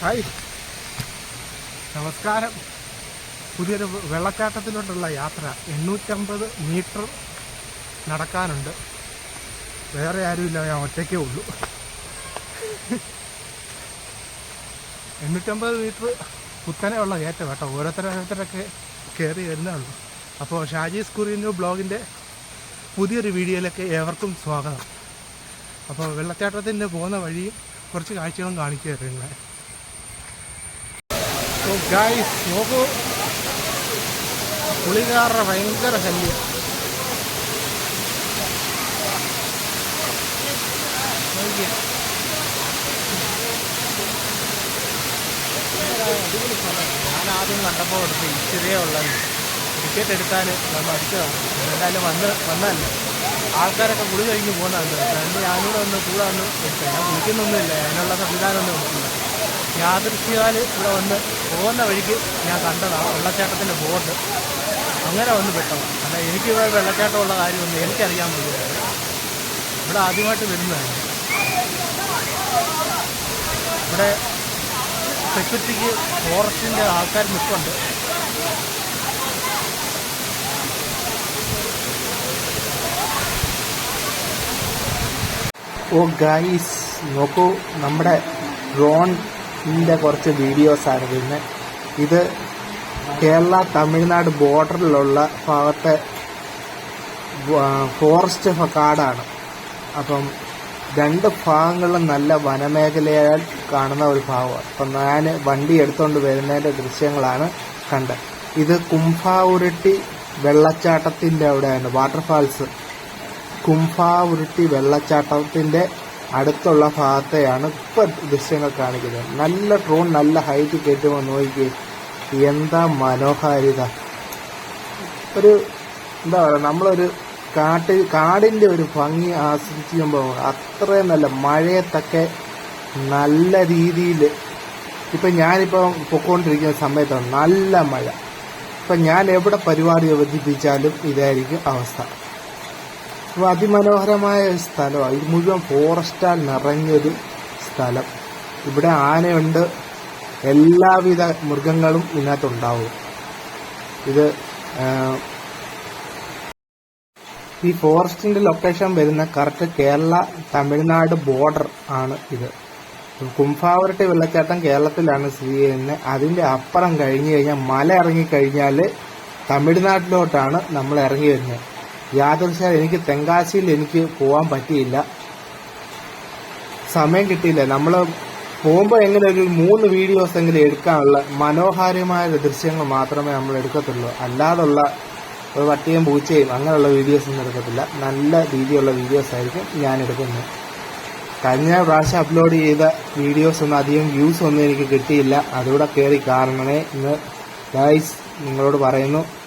Hi. നമസ്കാരം. പുതിയൊരു വെള്ളച്ചാട്ടത്തിലോട്ടുള്ള യാത്ര. എണ്ണൂറ്റമ്പത് മീറ്റർ നടക്കാനുണ്ട്. വേറെ ആരുമില്ല ഞാൻ ഒറ്റയ്ക്കേ ഉള്ളൂ. എണ്ണൂറ്റമ്പത് മീറ്റർ കുത്തനെ ഉള്ള കയറ്റം കേട്ടോ. ഓരോരുത്തരോരോരുത്തരൊക്കെ കയറി വരുന്നേ ഉള്ളൂ. അപ്പോൾ ഷാജീസ് കുറിയു ബ്ലോഗിന്റെ പുതിയൊരു വീഡിയോയിലൊക്കെ ഏവർക്കും സ്വാഗതം. അപ്പോൾ വെള്ളച്ചാട്ടത്തിന്റെ പോകുന്ന വഴിയും കുറച്ച് കാഴ്ചകളും കാണിക്കുകയായിരുന്നു ഓ ഗായ്സ് നോക്കൂ. പുളികാരുടെ ഭയങ്കര ശല്യം. ഞാനാദ്യം കണ്ടപ്പോൾ എടുത്ത് ഇച്ചിരിയേ ഉള്ളത് ടിക്കറ്റ് എടുത്താൽ നമ്മൾ അടിച്ചതാണ് എന്തായാലും വന്ന് വന്നതല്ലേ. ആൾക്കാരൊക്കെ കുളി കഴിഞ്ഞ് പോകുന്നുണ്ട് ഞാനിവിടെ ഒന്ന് കൂടെ എടുത്തത്. ഞാൻ കുളിക്കുന്നൊന്നുമില്ല അതിനുള്ള സംവിധാനമൊന്നും യാദൃശ്യാൽ ഇവിടെ വന്ന് പോകുന്ന വഴിക്ക് ഞാൻ കണ്ടതാണ് വെള്ളച്ചാട്ടത്തിന്റെ ബോർഡ്. അങ്ങനെ വന്ന് പെട്ടതാണ് അല്ല എനിക്ക് വെള്ളച്ചാട്ടമുള്ള കാര്യമൊന്നും എനിക്കറിയാൻ പറ്റില്ല. ഇവിടെ ആദ്യമായിട്ട് വരുന്നതാണ് ഇവിടെ സെക്യൂരിറ്റിക്ക് ഫോറസ്റ്റിന്റെ ആൾക്കാർ നിൽപ്പുണ്ട്. ഓ ഗൈസ് നോക്കൂ നമ്മുടെ ഡ്രോണിന്റെ കുറച്ച് വീഡിയോസാണ് പിന്നെ. ഇത് കേരള തമിഴ്നാട് ബോർഡറിലുള്ള ഭാഗത്തെ ഫോറസ്റ്റ് കാടാണ്. അപ്പം രണ്ട് ഭാഗങ്ങളിലും നല്ല വനമേഖലയാൽ കാണുന്ന ഒരു ഭാഗമാണ്. അപ്പം ഞാൻ വണ്ടി എടുത്തുകൊണ്ട് വരുന്നതിന്റെ ദൃശ്യങ്ങളാണ് കണ്ടത്. ഇത് കുംഭാവുരുട്ടി വെള്ളച്ചാട്ടത്തിന്റെ അവിടെയാണ് വാട്ടർഫാൾസ് കുംഭാവുരുട്ടി വെള്ളച്ചാട്ടത്തിന്റെ അടുത്തുള്ള ഭാഗത്തെയാണ് ഇപ്പം ദൃശ്യങ്ങൾ കാണിക്കുന്നത്. നല്ല ഡ്രോൺ നല്ല ഹൈറ്റ് കയറ്റുമ്പോൾ നോക്കി എന്താ മനോഹാരിത. ഒരു എന്താ പറയുക നമ്മളൊരു കാട്ടിൽ കാടിന്റെ ഒരു ഭംഗി ആസ്വദിക്കുമ്പോൾ അത്രയും നല്ല മഴയത്തൊക്കെ നല്ല രീതിയിൽ ഇപ്പം ഞാനിപ്പോൾ പൊക്കോണ്ടിരിക്കുന്ന സമയത്താണ് നല്ല മഴ. ഇപ്പം ഞാൻ എവിടെ പരിപാടി അവതരിപ്പിച്ചാലും ഇതായിരിക്കും അവസ്ഥ. അപ്പോൾ അതിമനോഹരമായ ഒരു സ്ഥലമാണ്. ഇത് മുഴുവൻ ഫോറസ്റ്റാൽ നിറഞ്ഞൊരു സ്ഥലം. ഇവിടെ ആനയുണ്ട്. എല്ലാവിധ മൃഗങ്ങളും ഇതിനകത്തുണ്ടാവും. ഇത് ഈ ഫോറസ്റ്റിന്റെ ലൊക്കേഷൻ വരുന്ന കറക്റ്റ് കേരള തമിഴ്നാട് ബോർഡർ ആണ് ഇത്. കുംഭാവരട്ടി വെള്ളച്ചാട്ടം കേരളത്തിലാണ് സ്ഥിതി ചെയ്യുന്നത്. അതിന്റെ അപ്പുറം കഴിഞ്ഞു കഴിഞ്ഞാൽ മല ഇറങ്ങിക്കഴിഞ്ഞാൽ തമിഴ്നാട്ടിലോട്ടാണ് നമ്മൾ ഇറങ്ങി വരുന്നത്. യാദൃശ്യാൽ എനിക്ക് തെങ്കാശിയിൽ എനിക്ക് പോകാൻ പറ്റിയില്ല. സമയം കിട്ടിയില്ല. നമ്മൾ പോകുമ്പോൾ എങ്ങനെ ഒരു മൂന്ന് വീഡിയോസ് എങ്കിലും എടുക്കാനുള്ള മനോഹാരിമായ ദൃശ്യങ്ങൾ മാത്രമേ നമ്മൾ എടുക്കത്തുള്ളൂ. അല്ലാതുള്ള ഒരു വട്ടിയും പൂച്ചയും അങ്ങനെയുള്ള വീഡിയോസ് ഒന്നും എടുക്കത്തില്ല. നല്ല രീതിയിലുള്ള വീഡിയോസ് ആയിരിക്കും ഞാൻ എടുക്കുന്നത്. കഴിഞ്ഞ പ്രാവശ്യം അപ്ലോഡ് ചെയ്ത വീഡിയോസ് ഒന്നും അധികം വ്യൂസ് ഒന്നും എനിക്ക് കിട്ടിയില്ല. അതുകൂടെ കയറി കാണണേ എന്ന് ഗൈസ് നിങ്ങളോട് പറയുന്നു.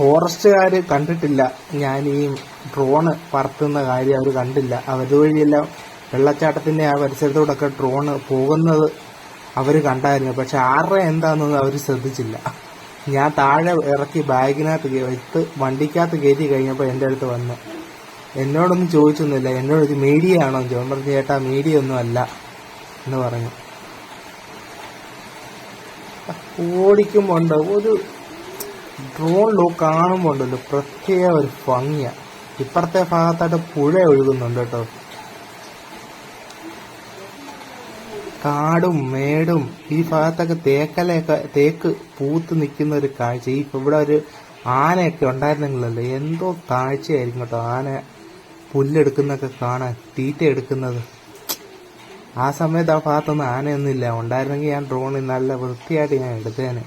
ഫോറസ്റ്റുകാർ കണ്ടിട്ടില്ല. ഞാൻ ഈ ഡ്രോണ് പറത്തുന്ന കാര്യം അവർ കണ്ടില്ല. അതുവഴിയെല്ലാം വെള്ളച്ചാട്ടത്തിന്റെ ആ പരിസരത്തോടൊക്കെ ഡ്രോണ് പോകുന്നത് അവർ കണ്ടായിരുന്നു. പക്ഷെ ആരുടെ എന്താണെന്നൊന്നും അവർ ശ്രദ്ധിച്ചില്ല. ഞാൻ താഴെ ഇറക്കി ബാഗിനകത്ത് എടുത്ത് വണ്ടിക്കകത്ത് കയറ്റി കഴിഞ്ഞപ്പോൾ എന്റെ അടുത്ത് വന്നു എന്നോടൊന്നും ചോദിച്ചൊന്നുമില്ല. എന്നോട് ഇത് മീഡിയ ആണോ ജോൺ പറഞ്ഞു ചേട്ടാ മീഡിയ ഒന്നും അല്ല. എന്ന് പറഞ്ഞു. ഓടിക്കുമ്പോൾ ഉണ്ട്? ഒരു ഡ്രോൺ ലോ കാണുമ്പോൾ ഉണ്ടല്ലോ പ്രത്യേക ഒരു ഭംഗിയാ. ഇപ്പുറത്തെ ഭാഗത്തായിട്ട് പുഴ ഒഴുകുന്നുണ്ട് കേട്ടോ. കാടും മേടും ഈ ഭാഗത്തൊക്കെ തേക്കലയൊക്കെ തേക്ക് പൂത്ത് നിൽക്കുന്ന ഒരു കാഴ്ച. ഈ ഇവിടെ ഒരു ആനയൊക്കെ ഉണ്ടായിരുന്നെങ്കിലല്ലേ എന്തോ കാഴ്ചയായിരിക്കും കേട്ടോ ആന പുല്ലെടുക്കുന്നൊക്കെ കാണാൻ തീറ്റ എടുക്കുന്നത്. ആ സമയത്ത് ആ ഭാഗത്തൊന്നും ആനയൊന്നും ഇല്ല ഉണ്ടായിരുന്നെങ്കിൽ ഞാൻ ഡ്രോണിൽ നല്ല വൃത്തിയായിട്ട് ഞാൻ എടുത്തേനെ.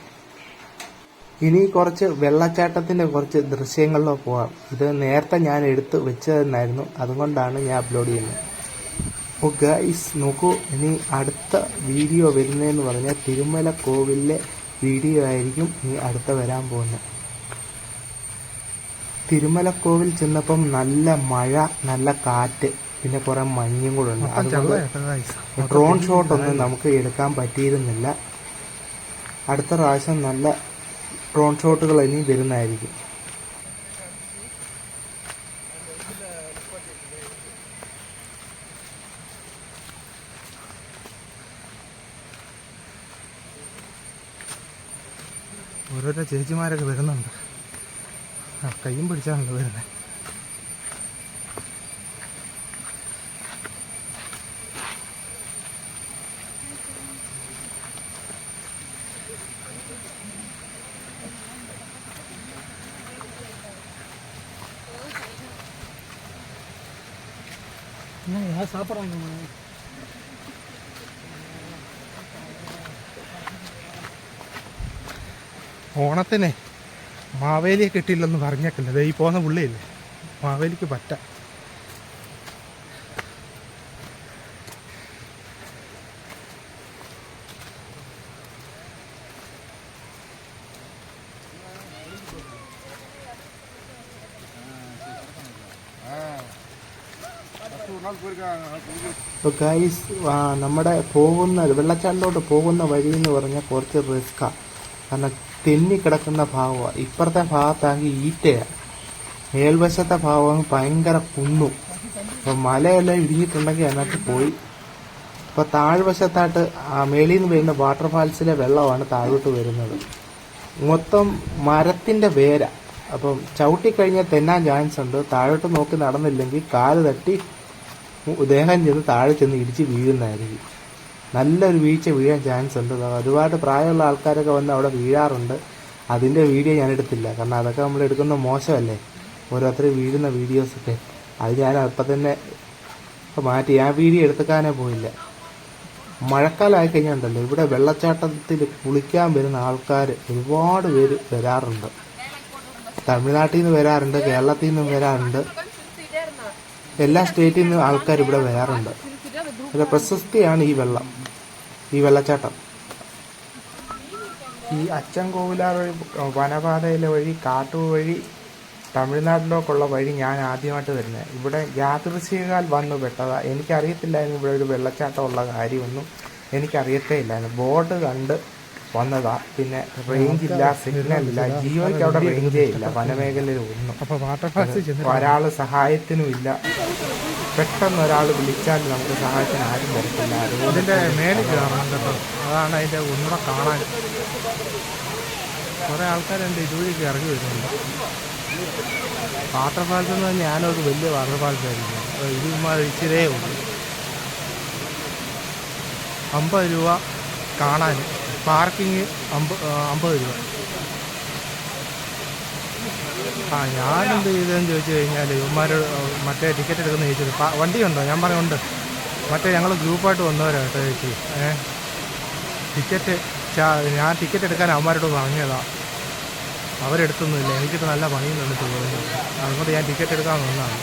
ഇനി കുറച്ച് വെള്ളച്ചാട്ടത്തിന്റെ കുറച്ച് ദൃശ്യങ്ങളിലോ പോവാം. ഇത് നേരത്തെ ഞാൻ എടുത്ത് വെച്ചതെന്നായിരുന്നു. അതുകൊണ്ടാണ് ഞാൻ അപ്ലോഡ് ചെയ്യുന്നത്. ഓ ഗൈസ് നോക്കൂ. ഇനി അടുത്ത വീഡിയോ വരുന്നതെന്ന് പറഞ്ഞാൽ തിരുമല കോവിലിലെ വീഡിയോ ആയിരിക്കും ഇനി അടുത്ത വരാൻ പോകുന്നത്. തിരുമലക്കോവിൽ ചെന്നപ്പം നല്ല മഴ നല്ല കാറ്റ് പിന്നെ കുറെ മഞ്ഞും കൂടെ ഉണ്ട്. അതുകൊണ്ട് ഡ്രോൺ ഷോട്ടൊന്നും നമുക്ക് എടുക്കാൻ പറ്റിയിരുന്നില്ല. അടുത്ത പ്രാവശ്യം നല്ല ഡ്രോൺ ഷോട്ടുകൾ ഇനി വരുന്നതായിരിക്കും. ഓരോരോ ചേച്ചിമാരൊക്കെ വരുന്നുണ്ട്. ആ കയ്യും പിടിച്ചാണല്ലോ വരുന്നത്. சாப்பிட்றாங்க ഓണത്തിന് മാവേലിയെ കിട്ടിയില്ലെന്ന് പറഞ്ഞേക്കില്ല ദേ ഈ പോകുന്ന പുള്ളിയില്ലേ മാവേലിക്ക് പറ്റ ഇപ്പോൾ ഗൈസ് നമ്മുടെ പോകുന്ന വെള്ളച്ചാട്ടിലോട്ട് പോകുന്ന വഴി എന്ന് പറഞ്ഞാൽ കുറച്ച് റിസ്ക്കാണ് കാരണം തെന്നി കിടക്കുന്ന ഭാഗമാണ് ഇപ്പുറത്തെ ഭാഗത്താണെങ്കിൽ ഈറ്റയാണ് മേൽവശത്തെ ഭാഗം ഭയങ്കര കുന്നും. അപ്പോൾ മലയെല്ലാം ഇടിഞ്ഞിട്ടുണ്ടെങ്കിൽ അതിനകത്ത് പോയി. അപ്പോൾ താഴ്വശത്തായിട്ട് ആ മേളിൽ നിന്ന് വരുന്ന വാട്ടർഫാൾസിലെ വെള്ളമാണ് താഴോട്ട് വരുന്നത്. മൊത്തം മരത്തിന്റെ വേര. അപ്പം ചവിട്ടിക്കഴിഞ്ഞാൽ തെന്നാൻ ചാൻസ് ഉണ്ട്. താഴോട്ട് നോക്കി നടന്നില്ലെങ്കിൽ കാൽ തട്ടി ദേഹം ചെന്ന് താഴെ ചെന്ന് ഇടിച്ച് വീഴുന്നതായിരിക്കും. നല്ലൊരു വീഴ്ച വീഴാൻ ചാൻസ് ഉണ്ട്. ഒരുപാട് പ്രായമുള്ള ആൾക്കാരൊക്കെ വന്ന് അവിടെ വീഴാറുണ്ട്. അതിന്റെ വീഡിയോ ഞാൻ എടുത്തില്ല. കാരണം അതൊക്കെ നമ്മൾ എടുക്കുന്ന മോശമല്ലേ? ഓരോരുത്തർ വീഴുന്ന വീഡിയോസൊക്കെ അത് ഞാൻ അപ്പം തന്നെ മാറ്റി. ആ വീഡിയോ എടുത്തേക്കാനേ പോയില്ല. മഴക്കാലമായി കഴിഞ്ഞാൽ ഉണ്ടല്ലോ. ഇവിടെ വെള്ളച്ചാട്ടത്തിൽ കുളിക്കാൻ വരുന്ന ആൾക്കാർ ഒരുപാട് പേര് വരാറുണ്ട്. തമിഴ്നാട്ടിൽ നിന്ന് വരാറുണ്ട് കേരളത്തിൽ നിന്നും വരാറുണ്ട്. എല്ലാ സ്റ്റേറ്റിൽ നിന്നും ആൾക്കാർ ഇവിടെ വരാറുണ്ട്. ഒരു പ്രശസ്തിയാണ് ഈ വെള്ളം ഈ വെള്ളച്ചാട്ടം. ഈ അച്ചൻകോവിലാർ വഴി വനപാതയിലെ വഴി കാട്ടുവഴി തമിഴ്നാട്ടിലേക്കുള്ള വഴി ഞാൻ ആദ്യമായിട്ട് വരുന്നത്. ഇവിടെ യാദൃശികാൽ വന്നു പെട്ടതാ. എനിക്കറിയത്തില്ലായിരുന്നു ഇവിടെ ഒരു വെള്ളച്ചാട്ടം ഉള്ള കാര്യമൊന്നും. എനിക്കറിയത്തേ ഇല്ലായിരുന്നു ബോർഡ് കണ്ട് വന്നതാ. പിന്നെ റേഞ്ച് ഇല്ല സിഗ്നൽ ഇല്ല. ജിയോയ്ക്ക് അവിടെ റേഞ്ചേ ഇല്ല. വനമേഖലയിൽ ഒന്നും. ഒരാൾ സഹായത്തിനും ഇല്ല. പെട്ടെന്ന് ഒരാൾ വിളിച്ചാൽ നമുക്ക് സഹായത്തിന് ആരും വരത്തില്ല. ഇതിന്റെ അതാണ് അതിന്റെ ഒന്നുകൂടെ കാണാൻ. കുറേ ആൾക്കാരുണ്ട് ഇതുവഴിക്ക് ഇറങ്ങി വരുന്നുണ്ട്. വാട്ടർഫാൾസ് എന്ന് പറഞ്ഞാൽ ഞാനൊരു വലിയ വാട്ടർഫാൾസ് ആയിരുന്നു ഇതുമാർ ഇച്ചിരേ ഉള്ളൂ. അമ്പത് രൂപ കാണാൻ. പാർക്കിങ് അമ്പ അമ്പത് രൂപ. ആ ഞാനെന്ത് ചെയ്തതെന്ന് ചോദിച്ചു കഴിഞ്ഞാൽ ഇവന്മാരോട് മറ്റേ ടിക്കറ്റ് എടുക്കുന്ന ചോദിച്ചത് വണ്ടി വണ്ടിയുണ്ടോ ഞാൻ പറയുന്നുണ്ട് മറ്റേ ഞങ്ങൾ ഗ്രൂപ്പായിട്ട് വന്നവരാണ് കേട്ടോ ചേച്ചി. ഏ? ടിക്കറ്റ് ഞാൻ ടിക്കറ്റ് എടുക്കാൻ അവന്മാരോട് പറഞ്ഞതാണ് അവരെടുത്തൊന്നുമില്ല. എനിക്കിപ്പോൾ നല്ല പണിയുന്നുണ്ട് തോന്നുന്നു. അതുകൊണ്ട് ഞാൻ ടിക്കറ്റ് എടുക്കാൻ വന്നതാണ്.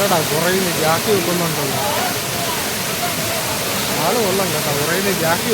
ആരടാ? കുറയുന്നു ജാക്കി വെക്കുന്നുണ്ടല്ലോ. ആൾ കൊള്ളം കേട്ടോ. കുറയുന്നു ജാക്കി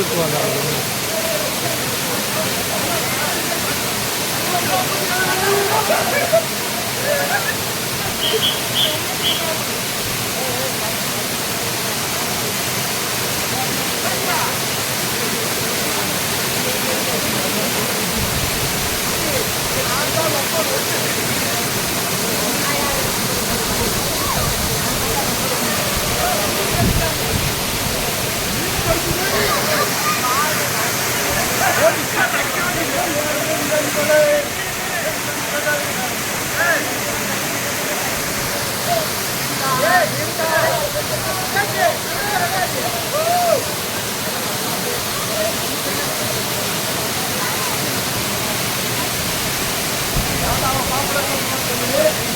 Yeah.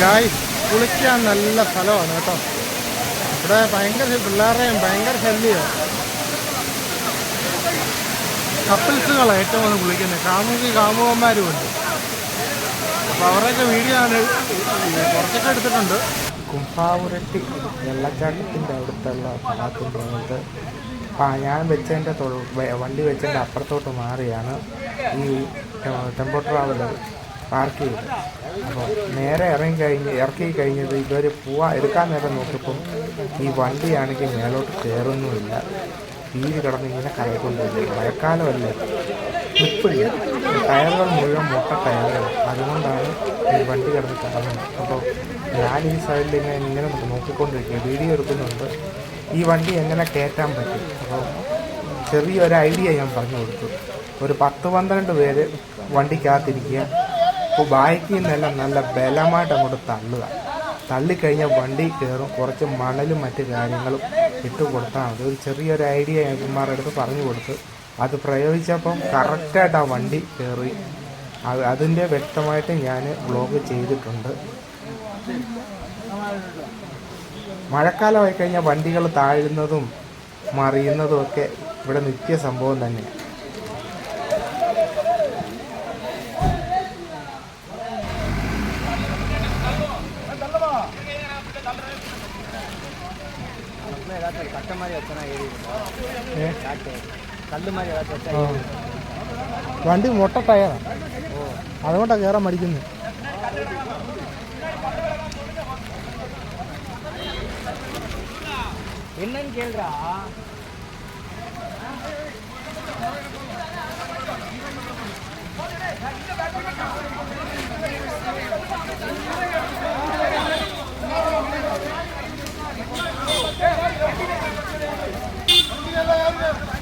ഗായ് കുളിക്കാൻ നല്ല സ്ഥലമാണ് കേട്ടോ. ഇവിടെ ഭയങ്കര പിള്ളേരുടെയും ഭയങ്കര ശല്യമാണ് കപ്പിൾസുകളാണ് ഏറ്റവും കൂടുതൽ കുളിക്കുന്നത്. കാമുകി കാമുകന്മാരും ഉണ്ട്. അപ്പോൾ അവരുടെയൊക്കെ വീഡിയോ ആണ് കുറച്ചൊക്കെ എടുത്തിട്ടുണ്ട്. കുംഭാപുരട്ടി വെള്ളച്ചാട്ടത്തിന്റെ അടുത്തുള്ള ഭാഗത്തും പറഞ്ഞത് ആ ഞാൻ വെച്ചതിന്റെ വണ്ടി വെച്ചതിന്റെ അപ്പുറത്തോട്ട് മാറിയാണ് ഈ ടെമ്പോ ട്രാവലർ. പാർക്ക് ചെയ്തു. അപ്പോൾ നേരെ ഇറങ്ങി കഴിഞ്ഞ് ഇറക്കി കഴിഞ്ഞത് ഇവർ പോവാ എടുക്കാൻ നേരം നോക്കിയപ്പം ഈ വണ്ടിയാണെങ്കിൽ മേലോട്ട് കയറുന്നുമില്ല. തീര് കിടന്ന് ഇങ്ങനെ കയക്കൊണ്ടിരിക്കും മഴക്കാലമല്ലേ? ഇപ്പോഴും ടയറുകൾ മുഴുവൻ മുട്ട ടയറുകൾ അതുകൊണ്ടാണ് ഈ വണ്ടി കിടന്ന് കറങ്ങുന്നത് അപ്പോൾ ഞാൻ ഈ സൈഡിൽ ഇങ്ങനെ ഇങ്ങനെ നോക്കിക്കൊണ്ടിരിക്കുക വീഡിയോ എടുക്കുന്നുണ്ട്. ഈ വണ്ടി എങ്ങനെ കയറ്റാൻ പറ്റും? അപ്പോൾ ചെറിയൊരു ഐഡിയ ഞാൻ പറഞ്ഞു കൊടുത്തു. ഒരു പത്ത് പന്ത്രണ്ട് പേര് വണ്ടിക്കകത്തിരിക്കുക. അപ്പോൾ ബാക്കിൽ നിന്നെല്ലാം നല്ല ബലമായിട്ട് അങ്ങോട്ട് തള്ളുക. തള്ളിക്കഴിഞ്ഞാൽ വണ്ടി കയറും കുറച്ച് മണലും മറ്റ് കാര്യങ്ങളും ഇട്ട് കൊടുത്താൽ മതി. ഒരു ചെറിയൊരു ഐഡിയ ഞങ്ങന്മാരുടെ അടുത്ത് പറഞ്ഞു കൊടുത്ത് അത് പ്രയോഗിച്ചപ്പം കറക്റ്റായിട്ട് ആ വണ്ടി കയറി. അത് അതിന്റെ വ്യക്തമായിട്ട് ഞാൻ വ്ളോഗ് ചെയ്തിട്ടുണ്ട്. മഴക്കാലമായി കഴിഞ്ഞാൽ വണ്ടികൾ താഴുന്നതും മറിയുന്നതും ഒക്കെ ഇവിടെ നിത്യ സംഭവം തന്നെ கட்ட மாதிரி வச்சனா ஏறி ഏ? காட்டு கல் மாதிரி ஏதாச்சும் வச்சா ആ. വണ്ടി മുട്ട ടയറാണ് അതുകൊണ്ടാണ് കയറാൻ മടിക്കുന്നത് என்னன்னு கேளுடா Bravo!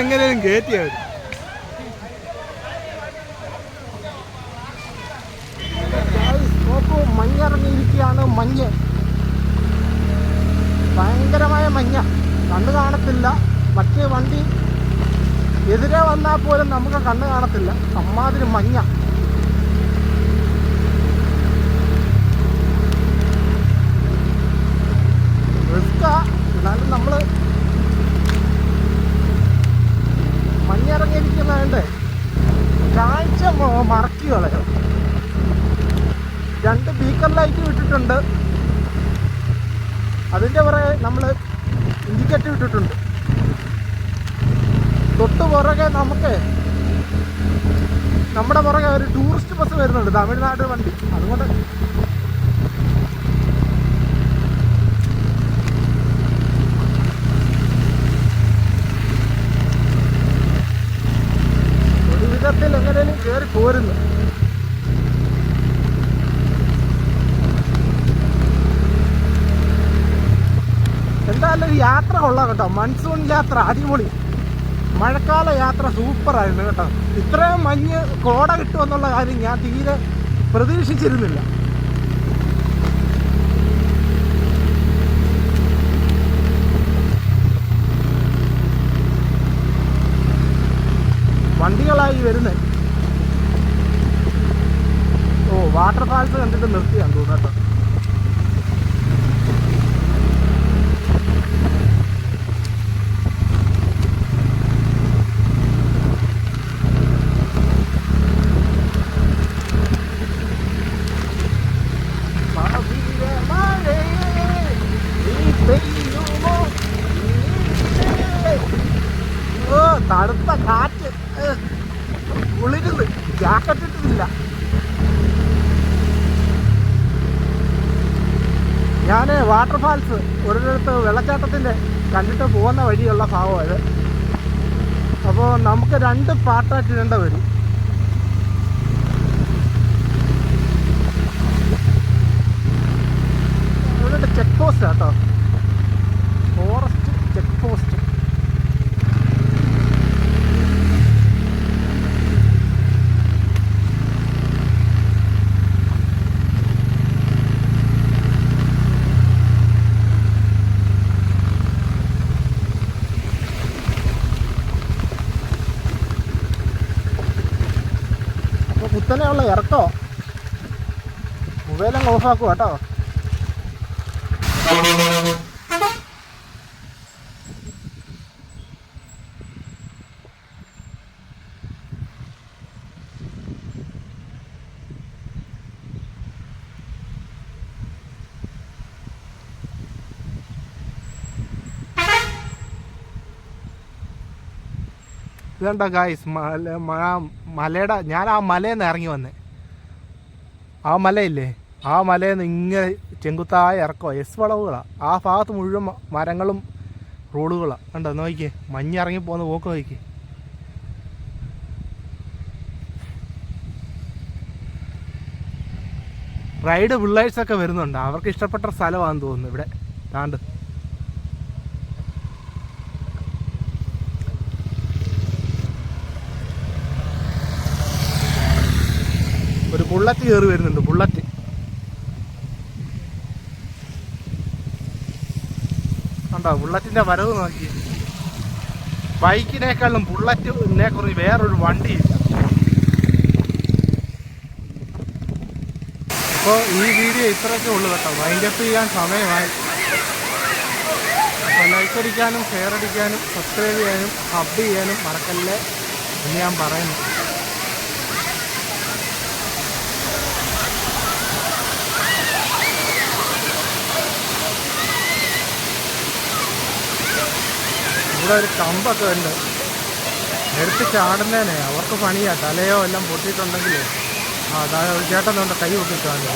എങ്ങനെയും കയറ്റിയത് നോക്കൂ മഞ്ഞിറങ്ങിയിരിക്കുകയാണ് മഞ്ഞ്. ഭയങ്കരമായ മഞ്ഞ. കണ്ണു കാണത്തില്ല. മറ്റേ വണ്ടി എതിരെ വന്നാൽ പോലും നമുക്ക് കണ്ണു കാണത്തില്ല. അമ്മാതിരി മഞ്ഞ. നമ്മൾ ഇൻഡിക്കേറ്റർ ഇട്ടിട്ടുണ്ട്. തൊട്ട് പുറകെ നമുക്ക് നമ്മുടെ പുറകെ ഒരു ടൂറിസ്റ്റ് ബസ് വരുന്നുണ്ട് തമിഴ്നാട് വണ്ടി. അതുകൊണ്ട് ഒരു വിധത്തിൽ എങ്ങനെയും കയറി പോരുന്നു. എന്തായാലും യാത്ര കൊള്ളാം കേട്ടോ. മൺസൂൺ യാത്ര അടിപൊളി. മഴക്കാല യാത്ര സൂപ്പറായിരുന്നു കേട്ടോ. ഇത്രയും മഞ്ഞ് കോട കിട്ടുമെന്നുള്ള കാര്യം ഞാൻ തീരെ പ്രതീക്ഷിച്ചിരുന്നില്ല. വണ്ടികളായി വരുന്നത് ഓ വാട്ടർഫാൾസ് കണ്ടിട്ട് നിർത്തിയാണ് തോന്നുന്നു കേട്ടോ. തണുത്ത കാറ്റ്. ഉളിരുന്ന്. ജാക്കറ്റ് ഇട്ടിട്ടില്ല. ഞാൻ വാട്ടർഫാൾസ് ഒരിടത്ത് വെള്ളച്ചാട്ടത്തിന്റെ കണ്ടിട്ട് പോകുന്ന വഴിയുള്ള ഭാഗമാണ് അപ്പോൾ നമുക്ക് രണ്ട് പാട്ടായിട്ട് ഇടേണ്ട വരും. ചെക്ക് പോസ്റ്റ് കേട്ടോ ഫോറസ്റ്റ് ചെക്ക് പോസ്റ്റ് അപ്പോൾ ഇറക്കോ മൊബൈലങ്ങ് ഓഫാക്കുക കേട്ടോ. ഇതുണ്ട ഗായ്സ് മല മഴ മലയുടെ ഞാൻ ആ മലയിൽ നിന്ന് ഇറങ്ങി വന്നേ. ആ മലയില്ലേ? ആ മലയിൽ നിന്ന് ഇങ്ങനെ ചെങ്കുത്തായ ഇറക്കോ എസ് വളവുകളാണ് ആ ഭാഗത്ത് മുഴുവൻ മരങ്ങളും റോഡുകളാണ് കണ്ടോ? നോക്കിക്കേ. മഞ്ഞ് ഇറങ്ങി പോകുന്ന പോക്ക് നോക്കിക്കേ. റൈഡ് പിള്ളേഴ്സൊക്കെ വരുന്നുണ്ട്. അവർക്ക് ഇഷ്ടപ്പെട്ട സ്ഥലമാണെന്ന് തോന്നുന്നു ഇവിടെ. താണ്ട് ഒരു ബുള്ളറ്റ് കയറി വരുന്നുണ്ട് ബുള്ളറ്റ് കണ്ടോ ബുള്ളറ്റിന്റെ വരവ് നോക്കി. ബൈക്കിനേക്കാളും ബുള്ളറ്റ് ബുള്ളറ്റിനെ കുറിച്ച് വേറൊരു വണ്ടി അപ്പോൾ ഈ വീഡിയോ ഇത്രയൊക്കെ ഉള്ളു കേട്ടോ. വൈൻഡപ്പ് ചെയ്യാൻ സമയമായി. അപ്പോൾ ലൈക്ക് അടിക്കാനും ഷെയർ അടിക്കാനും സബ്സ്ക്രൈബ് ചെയ്യാനും ഹബ് ചെയ്യാനും മറക്കല്ലേ ഞാൻ പറയുന്നു. ഇവിടെ ഒരു കമ്പൊക്കെ ഉണ്ട്. എടുത്ത് ചാടുന്നേനെ. അവർക്ക് പണിയാ. തലയോ എല്ലാം പൊട്ടിയിട്ടുണ്ടെങ്കിൽ ആ ചേട്ടനുണ്ട് കൈ പൊട്ടിച്ചാണ്